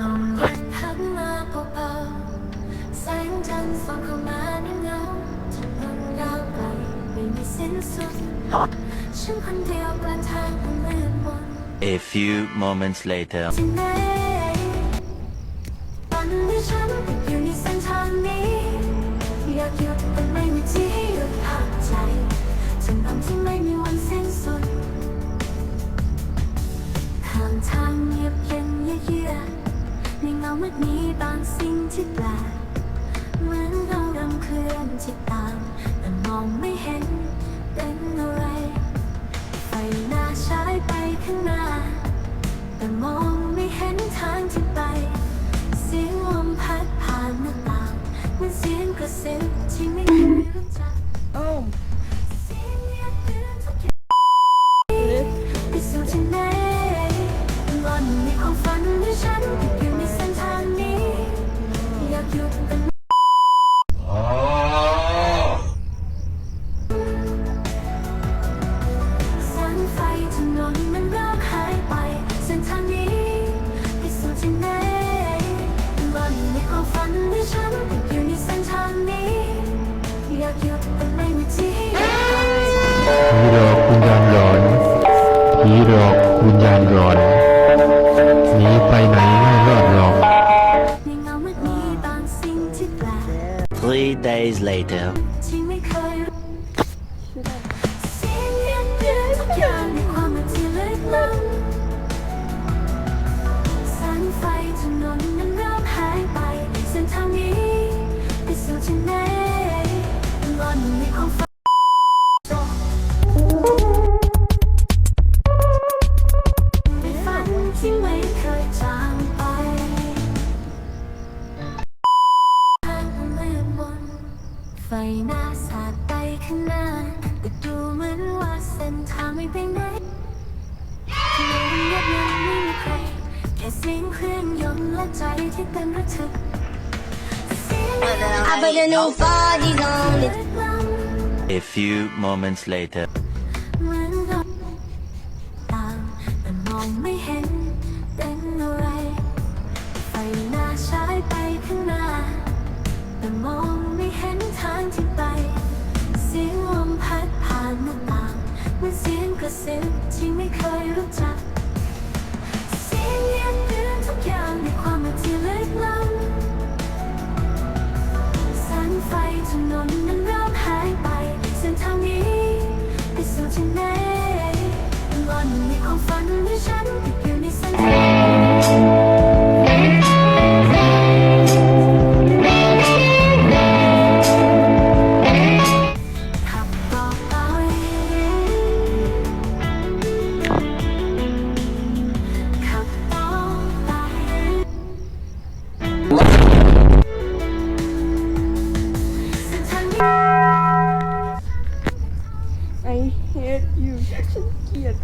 ลมเย็นพัดมาเบาๆแสงจันทร์ส่องเข้ามาในเงาถนนยาวไกลไม่มีสิ้นสุดฉันคนเดียวกลางทางอันมืดมน A few moments later. ที่ไหน มีบางสิ่งที่แปลกเหมือนเราดำเคลื่อนที่ตามแต่มองไม่เห็น วิญญาณร้อนหนีไปไหนไม่รอดหรอก Three days later ไฟหน้าสาดไปข้างหน้าแต่ดูเหมือนว่าเส้นทางไม่ไปไหนถนนเงียบยังไม่มีใคร แค่เสียงเครื่องยนต์และใจที่เต้นระทึกเสียง I put the new 40s on it. ลึกล้ำ A few moments later. เหมือนเราต่างแต่มองไม่เห็นเป็นอะไรไฟหน้าฉายไปข้างหน้าแต่มอง กับสิ่งที่ไม่เคยรู้จัก hate you. ฉันเกลียด